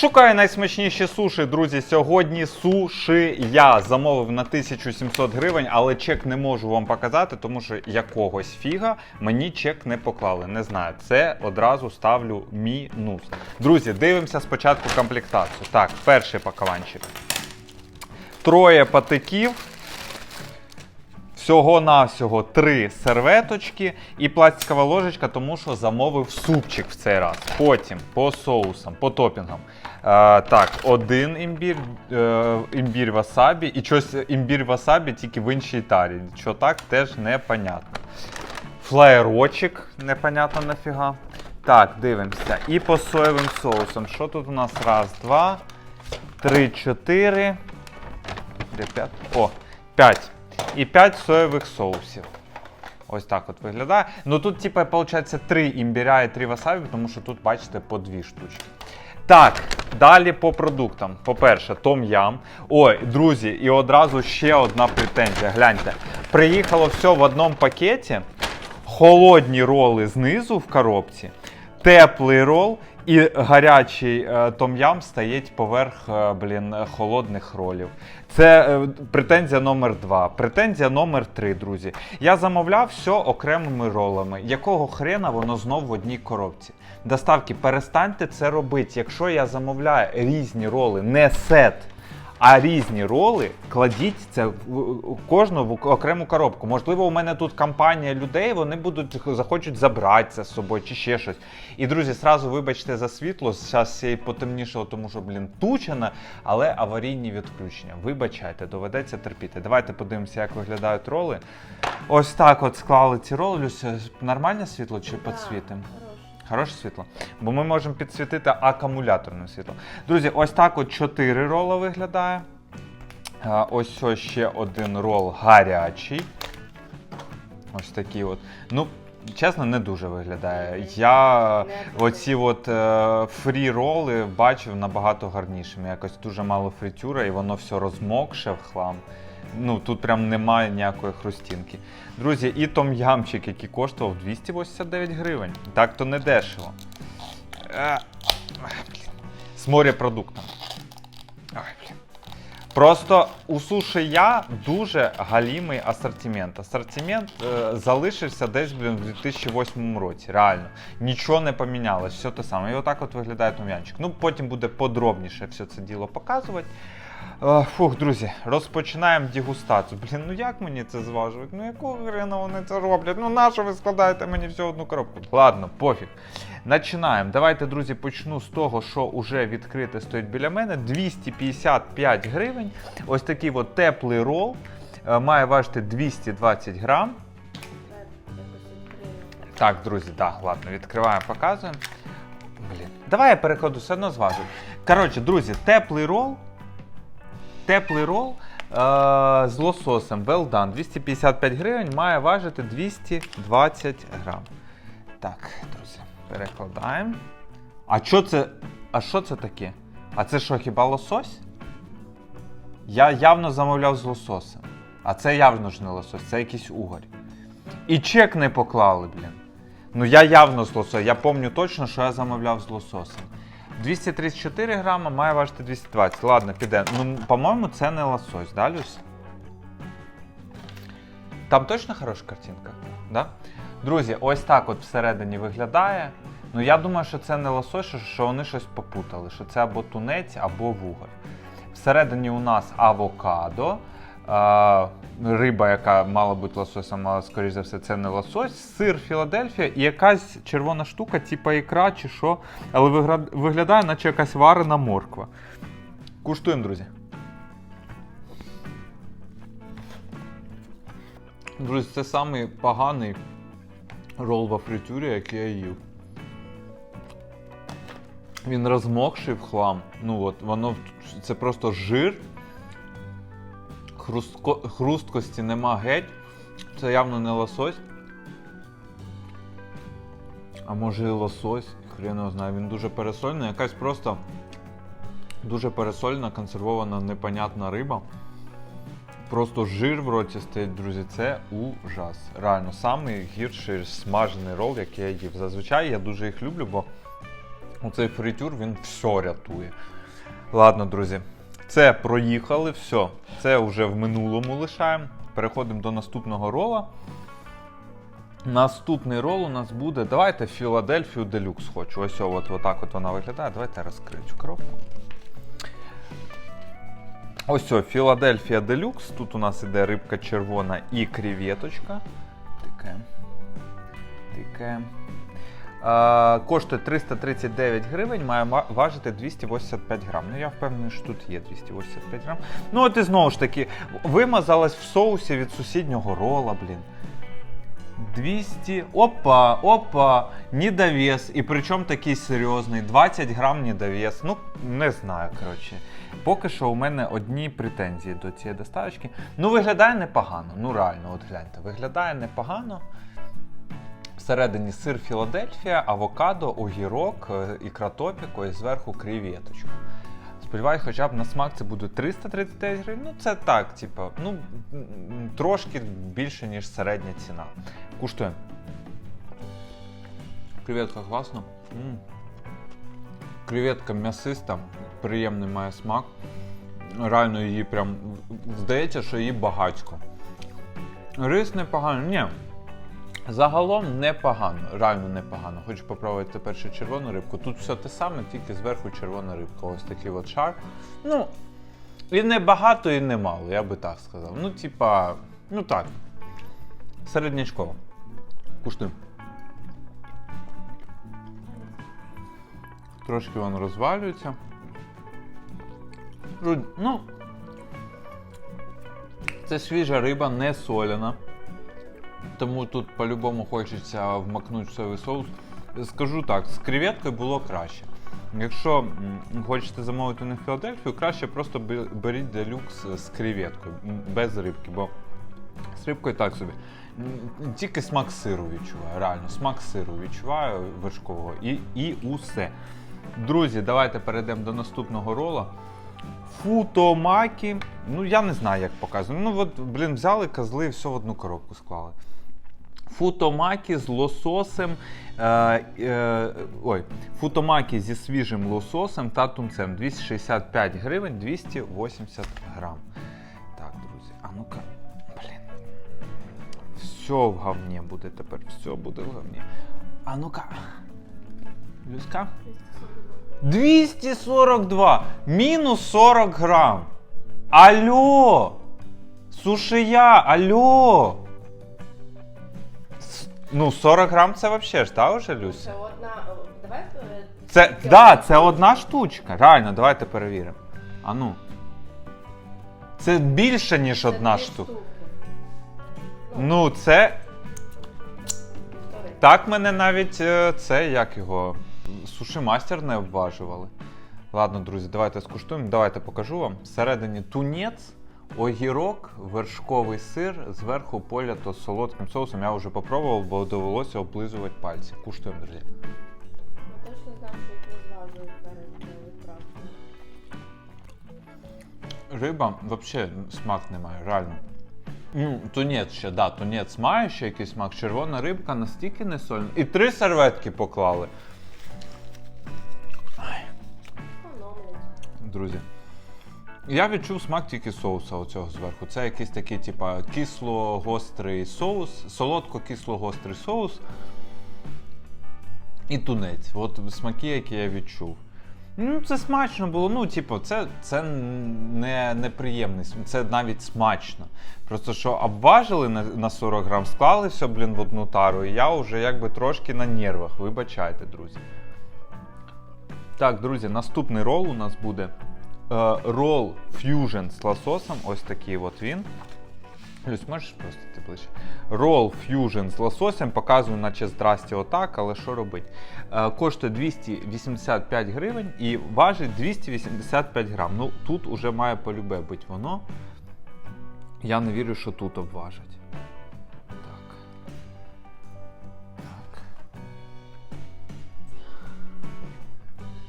Шукаю найсмачніші суші, друзі. Сьогодні суші я замовив на 1700 гривень, але чек не можу вам показати, тому що якогось фіга мені чек не поклали. Не знаю. Це одразу ставлю мінус. Друзі, дивимося спочатку комплектацію. Так, перший пакованчик. Троє патиків. Всього-навсього три серветочки і пластикова ложечка, тому що замовив супчик в цей раз. Потім по соусам, по топінгам. Е, так, один імбір, е, імбір васабі і щось імбір васабі тільки в іншій тарі. Що так, теж непонятно. Флаєрочок, непонятно нафіга. Так, дивимося. І по соєвим соусам. Що тут у нас? Раз, два, три, чотири. Де п'ять? О, п'ять. І 5 соєвих соусів. Ось так от виглядає. Ну тут, типу, виходить, 3 імбіря і 3 васабі, тому що тут, бачите, по дві штучки. Так, далі по продуктам. По-перше, том ям. Ой, друзі, і одразу ще одна претензія. Гляньте. Приїхало все в одному пакеті. Холодні роли знизу в коробці, теплий рол і гарячий том'ям том-ям стоїть поверх е, блін, е, холодних ролів. Це е, претензія номер два. Претензія номер три, друзі. Я замовляв все окремими ролами. Якого хрена воно знов в одній коробці? Доставки, перестаньте це робити. Якщо я замовляю різні роли, не сет. А різні роли кладіть це в кожну в окрему коробку. Можливо, у мене тут компанія людей, вони будуть захочуть забрати це з собою чи ще щось. І друзі, сразу вибачте за світло. Зараз все і потемнішало, тому що, блін, тучено, але аварійні відключення. Вибачайте, доведеться терпіти. Давайте подивимося, як виглядають роли. Ось так от склали ці роли. Люся, нормальне світло чи підсвітимо? Хороше світло. Бо ми можемо підсвітити акумуляторним світлом. Друзі, ось так от 4 рола виглядає. Ось ось ще один рол гарячий. Ось такий от. Ну, чесно, не дуже виглядає. Я оці от е, фрі роли бачив набагато гарнішими. Якось дуже мало фритюра, і воно все розмокше в хлам. Ну, тут прям немає ніякої хрустінки. Друзі, і том-ямчик, який коштував 289 гривень. Так то не дешево. Е. З морепродуктом. Ой. Просто у суші я дуже галімий асортимент. Асортимент е, залишився десь блін, в 2008 році. Реально. Нічого не помінялось, все те саме. І отак от виглядає том'янчик. Ну, потім буде подробніше все це діло показувати. Е, Фух, друзі, розпочинаємо дегустацію. Блін, ну як мені це зважують? Ну якого хрена вони це роблять? Ну нащо ви складаєте мені всю одну коробку? Ладно, пофіг. Починаємо. Давайте, друзі, почну з того, що вже відкрите стоїть біля мене. 255 гривень. Ось такий от теплий рол. Е, Має важити 220 грам. Так, друзі, так, ладно, відкриваємо, показуємо. Блін. Давай я перекладу, все одно зважу. Коротше, друзі, теплий рол. Теплий рол е- з лососем well done. 255 гривень має важити 220 грам. Так, друзі, перекладаємо. А що це? А що це таке? А це що, хіба лосось? Я явно замовляв з лососем. А це явно ж не лосось, це якийсь угорь. І чек не поклали, блін. Ну я явно з лососем. Я пам'ятаю точно, що я замовляв з лососем. 234 грама має важити 220. Ладно, піде. Ну, по-моєму, це не лосось, да, Люсь? Там точно хороша картинка? Да? Друзі, ось так от всередині виглядає. Ну я думаю, що це не лосось, що- вони щось попутали, що це або тунець, або вуголь. Всередині у нас авокадо. Риба, яка мала бути лососем, але, скоріш за все, це не лосось, сир Філадельфія і якась червона штука, типа ікра чи що, але виглядає, наче якась варена морква. Куштуємо, друзі. Друзі, це самий поганий рол во фритюрі, який я їв. Він розмокший в хлам. Ну от, воно це просто жир. Хрустко, хрусткості нема геть. Це явно не лосось. А може і лосось, хрен його знає. Він дуже пересольний. Якась просто дуже пересольна, консервована, непонятна риба. Просто жир в роті стоїть, друзі, це ужас. Реально, самий гірший смажений рол, який я їв. Зазвичай я дуже їх люблю, бо Оцей фритюр він все рятує. Ладно, друзі, це проїхали, все. Це вже в минулому лишаємо. Переходимо до наступного рола. Наступний рол у нас буде. Давайте Філадельфію Делюкс хочу. Ось от, от так от вона виглядає. Давайте розкрию цю коробку. Ось о, Філадельфія Делюкс. Тут у нас іде рибка червона і креветочка. Тикаємо. Тикаємо. Е, коштує 339 гривень, має важити 285 грам. Ну я впевнений, що тут є 285 грам. Ну от і знову ж таки, вимазалась в соусі від сусіднього рола, блін. 200. Опа, опа, недовес. І причому такий серйозний. 20 грам недовес. Ну, не знаю, коротше. Поки що у мене одні претензії до цієї доставочки. Ну, виглядає непогано. Ну, реально, от гляньте, виглядає непогано. Всередині сир Філадельфія, авокадо, огірок, е, ікра топіко і зверху креветочка. Сподіваюсь, хоча б на смак це буде 339 гривень. Ну, це так, типу, ну, трошки більше, ніж середня ціна. Куштуємо. Креветка класна. Креветка м'ясиста, приємний має смак. Реально її прям здається, що її багатько. Рис непоганий. Ні. Загалом непогано, реально непогано. Хочу попробувати ще червону рибку. Тут все те саме, тільки зверху червона рибка. Ось такий от шар. Ну, і не багато, і не мало, я би так сказав. Ну, типа, ну так. Середнячково. Куштуємо. Трошки він розвалюється. Ну, це свіжа риба, не соляна. Тому тут по-любому хочеться вмакнути соєвий соус. Скажу так, з креветкою було краще. Якщо хочете замовити на Філадельфію, краще просто беріть делюкс з креветкою, без рибки, бо з рибкою так собі. Тільки смак сиру відчуваю, реально, смак сиру відчуваю вершкового і, і усе. Друзі, давайте перейдемо до наступного рола. Футомакі. Ну, я не знаю, як показано. Ну, от, блін, взяли козли і все в одну коробку склали. Футомакі з лососем. Е, е, ой, футомакі зі свіжим лососем та тунцем. 265 гривень, 280 грам. Так, друзі, а ну-ка. Блін. Все в говні буде тепер. Все буде в говні. А ну-ка. Люська? 242! Мінус 40 грам. Алло! Сушия, алло! С- Ну, 40 грам це вообще ж, та вже, Люся? Це одна. о, Давай е, Це, да, це одна штучка. Реально, давайте перевіримо. А ну. Це більше, ніж це одна дві штука. штуки. Ну, це. Повтори. Так мене навіть е, це, як його, суші-мастер не обважували. Ладно, друзі, давайте скуштуємо. Давайте покажу вам. Всередині тунець, огірок, вершковий сир, зверху полято з солодким соусом. Я вже попробував, бо довелося облизувати пальці. Куштуємо, друзі. Я точно знаю, що їх не зважують перед відправкою. Риба взагалі смак немає, реально. Ну, тунець ще, да, тунець має ще якийсь смак. Червона рибка настільки не сольна. І три серветки поклали. Друзі. Я відчув смак тільки соуса оцього зверху. Це якийсь такий, типа, кисло-гострий соус, солодко-кисло-гострий соус. І тунець. От смаки, які я відчув. Ну, це смачно було. Ну, типу, це, це не неприємний, це навіть смачно. Просто що обважили на, на 40 грам, склали все, блін, в одну тару, і я вже якби трошки на нервах. Вибачайте, друзі. Так, друзі, наступний рол у нас буде е, рол Fusion з лососом. Ось такий от він. Люсь, можеш просто ближче? Рол Fusion з лососем, показую, наче здрасті отак, але що робить? Е, коштує 285 гривень і важить 285 грам. Ну, тут уже має полюбе бути воно. Я не вірю, що тут обважить.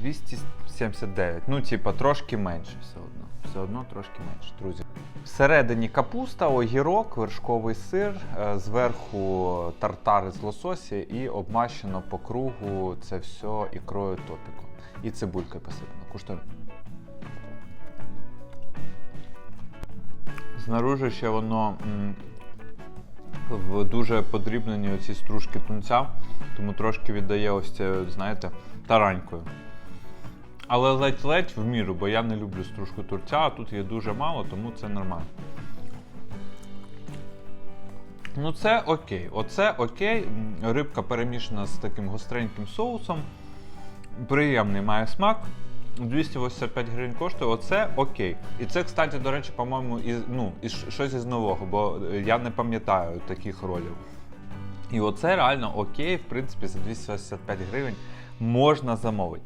279. Ну, типа, трошки менше все одно. Все одно трошки менше, друзі. Всередині капуста, огірок, вершковий сир, е, зверху тартар з лосося і обмащено по кругу це все ікрою топіко. І цибулькою посипано. Куштуємо. Знаружи ще воно в дуже подрібнені оці стружки тунця, тому трошки віддає ось це, знаєте, таранькою. Але ледь-ледь в міру, бо я не люблю стружку турця, а тут є дуже мало, тому це нормально. Ну, це окей. Оце окей. Рибка перемішана з таким гостреньким соусом. Приємний має смак. 285 гривень коштує, оце окей. І це, кстати, до речі, по-моєму, із, ну, із щось із нового, бо е, я не пам'ятаю таких ролів. І оце реально окей, в принципі, за 285 гривень можна замовити.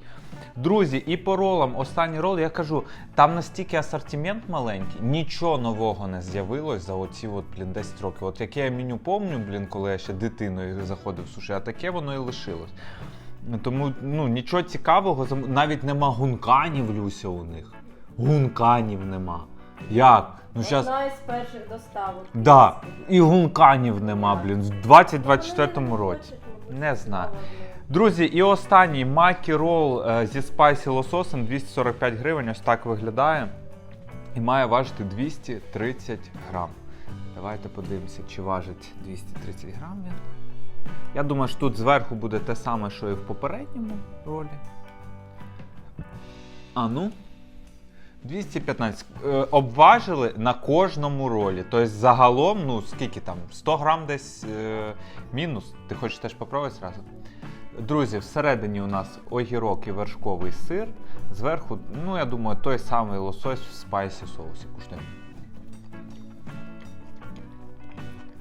Друзі, і по ролам, останній рол, я кажу, там настільки асортимент маленький, нічого нового не з'явилось за оці от, блін, 10 років. От яке я меню помню, блін, коли я ще дитиною заходив в суші, а таке воно і лишилось. Тому ну, нічого цікавого, навіть нема гунканів, Люся, у них. Гунканів нема. Як? Ну, щас... Одна із перших доставок. Да, і гунканів нема, блін, в 2024 році. Не знаю. Друзі, і останній макі рол е, зі спайсі лососем 245 гривень, ось так виглядає. І має важити 230 грам. Давайте подивимося, чи важить 230 грам він. Я думаю, що тут зверху буде те саме, що і в попередньому ролі. А ну. 215. Е, обважили на кожному ролі. Тобто загалом, ну скільки там, 100 грам десь е, мінус. Ти хочеш теж попробувати зразу? Друзі, всередині у нас огірок і вершковий сир. Зверху, ну я думаю, той самий лосось в спайсі соусі. Куштуємо.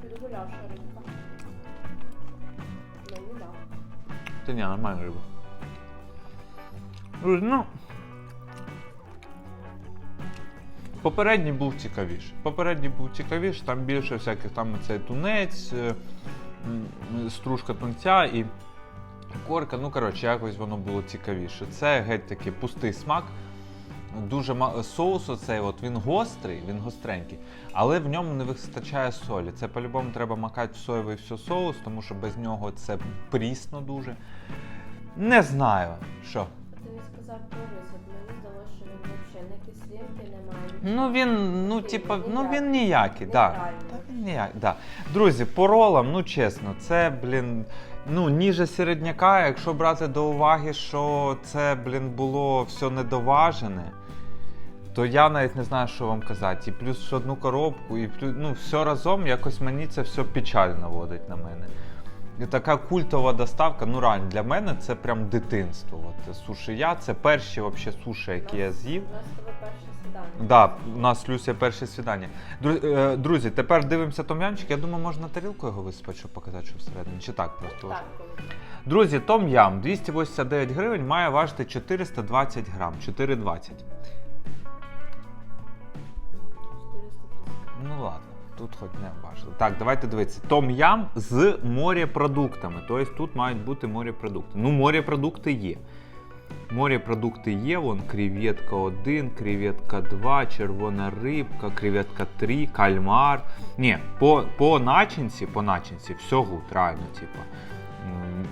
Підгулявша рибка. Мені да. Та ні, нормальна риба. Друзі, ну. Попередній був цікавіший. Попередній був цікавіший, там більше всяких там цей тунець, е, стружка тунця і корка. Ну, коротше, якось воно було цікавіше. Це геть такий пустий смак. Дуже ма- соус оцей, от він гострий, він гостренький, але в ньому не вистачає солі. Це по-любому треба макати в соєвий все соус, тому що без нього це прісно дуже. Не знаю, що. Ти не сказав про от мені здалося, що він взагалі не кислинки немає. Ну він, ну типа, ну він ніякий, да. Та він ніякий, да. Друзі, по ролам, ну чесно, це, блін, ну ніже середняка, якщо брати до уваги, що це, блін, було все недоважене, то я навіть не знаю, що вам казати. І плюс одну коробку, і плюс, ну, все разом якось мені це все печально водить на мене. І така культова доставка, ну реально, для мене це прям дитинство. От суші я, це перші вообще суші, які я з'їв. У нас з тобою перше свідання. Да, у нас Люся перше свідання. Дру- е, Друзі, тепер дивимося том'ямчик. Я думаю, можна тарілку його висипати, щоб показати, що всередині. Чи так просто? Так, коли. Друзі, том-ям 289 гривень має важити 420 грам. 420. 430. Ну ладно, тут хоч не важили. Так, давайте дивитися. Том-ям з морепродуктами. Тобто тут мають бути морепродукти. Ну, морепродукти є. Морепродукти є, вон креветка 1, креветка 2, червона рибка, креветка 3, кальмар. Ні, по, по начинці, по начинці все реально, типа. м,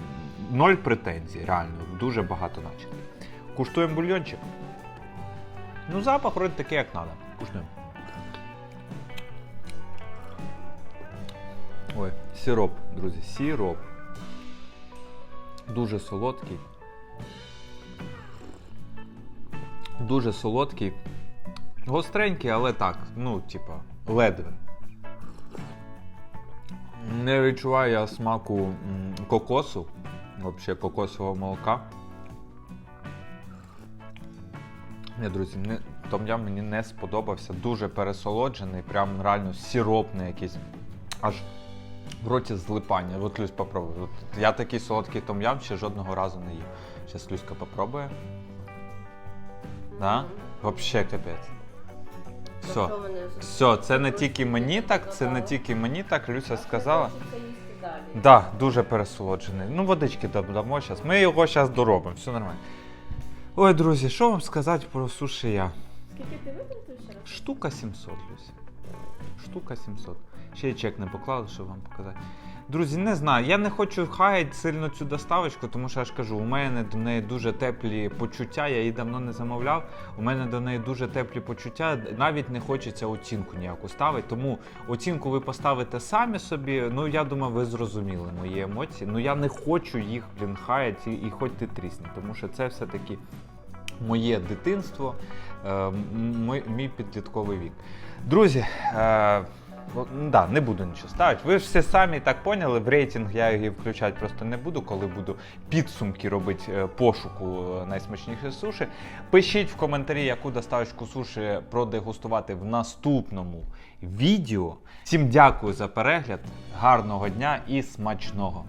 Ноль претензій, реально, дуже багато начинки. Куштуємо бульйончик. Ну, запах вроде такий, як треба. Куштуємо. Ой, сироп, друзі, сироп. Дуже солодкий. Дуже солодкий. Гостренький, але так, ну, типа, ледве. Не відчуваю я смаку кокосу, взагалі кокосового молока. Ні, друзі, не, том-ям мені не сподобався. Дуже пересолоджений, прям реально сиропний якийсь. Аж в роті злипання. От Люсь попробуй. От я такий солодкий том-ям ще жодного разу не їв. Зараз Люська попробує. Да? Вообще капець. Все. Все, це не тільки мені так, це не тільки мені так, Люся сказала. далі? Да, дуже пересолоджений. Ну, водички додамо зараз. Ми його зараз доробимо, все нормально. Ой, друзі, що вам сказати про суші я? Скільки ти витратив ще раз? Штука 700, Люся. Штука 700. Ще й чек не поклали, щоб вам показати. Друзі, не знаю. Я не хочу хаяти сильно цю доставочку, тому що я ж кажу, у мене до неї дуже теплі почуття. Я її давно не замовляв. У мене до неї дуже теплі почуття. Навіть не хочеться оцінку ніяку ставити. Тому оцінку ви поставите самі собі. Ну я думаю, ви зрозуміли мої емоції. Ну я не хочу їх блін хаяти і, і хоч ти трісні, тому що це все таки моє дитинство, е, мій, підлітковий вік. Друзі, е, да, не буду нічого ставити. Ви ж все самі так поняли. В рейтинг я її включати просто не буду, коли буду підсумки робити е, пошуку найсмачнішої суші. Пишіть в коментарі, яку доставочку суші продегустувати в наступному відео. Всім дякую за перегляд, гарного дня і смачного!